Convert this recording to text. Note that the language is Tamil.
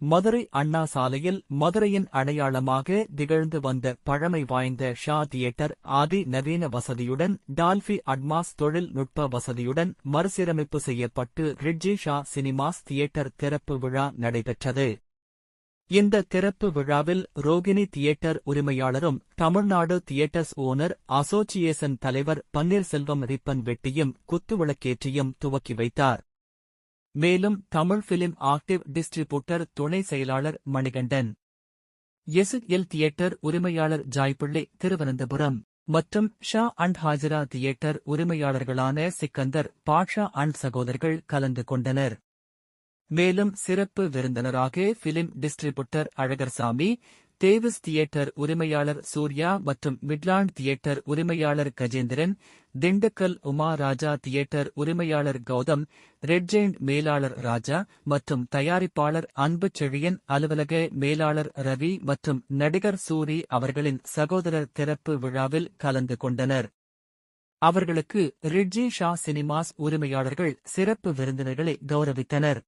மதுரை அண்ணா சாலையில் மதுரையின் அடையாளமாக திகழ்ந்து வந்த பழமை வாய்ந்த ஷா தியேட்டர் ஆதி நவீன வசதியுடன் டால்பி அட்மாஸ் தொழில்நுட்ப வசதியுடன் மறுசீரமைப்பு செய்யப்பட்டு ரிட்ஜி ஷா சினிமாஸ் தியேட்டர் திறப்பு விழா நடைபெற்றது. இந்த திறப்பு விழாவில் ரோகிணி தியேட்டர் உரிமையாளரும் தமிழ்நாடு தியேட்டர்ஸ் ஓனர் அசோசியேஷன் தலைவர் பன்னீர்செல்வம் ரிப்பன் வெட்டியும் குத்துவிளக்கேற்றியும் துவக்கி வைத்தார். மேலும் தமிழ் பிலிம் ஆக்டிவ் டிஸ்ட்ரிபியூட்டர் துணை செயலாளர் மணிகண்டன். எஸ் எல் தியேட்டர் உரிமையாளர் ஜாய்பிள்ளை திருவனந்தபுரம் மற்றும் ஷா அண்ட் ஹாஜிரா தியேட்டர் உரிமையாளர்களான சிக்கந்தர் பாட்ஷா அண்ட் சகோதரர்கள் கலந்து கொண்டனர். மேலும் சிறப்பு விருந்தினராக film distributor Alagarsamy Devis theatre உரிமையாளர் சூர்யா மற்றும் மிட்லாண்ட் தியேட்டர் உரிமையாளர் கஜேந்திரன் திண்டுக்கல் உமா ராஜா தியேட்டர் உரிமையாளர் கௌதம் ரெட் ஜெயிண்ட் மேலாளர் ராஜா மற்றும் தயாரிப்பாளர் அன்பு செழியன் அலுவலக மேலாளர் ரவி மற்றும் நடிகர் சூரி அவர்களின் சகோதரர் திறப்பு விழாவில் கலந்து கொண்டனர். அவர்களுக்கு ரிட்ஜி ஷா சினிமாஸ் உரிமையாளர்கள் சிறப்பு விருந்தினர்களை கௌரவித்தனர்.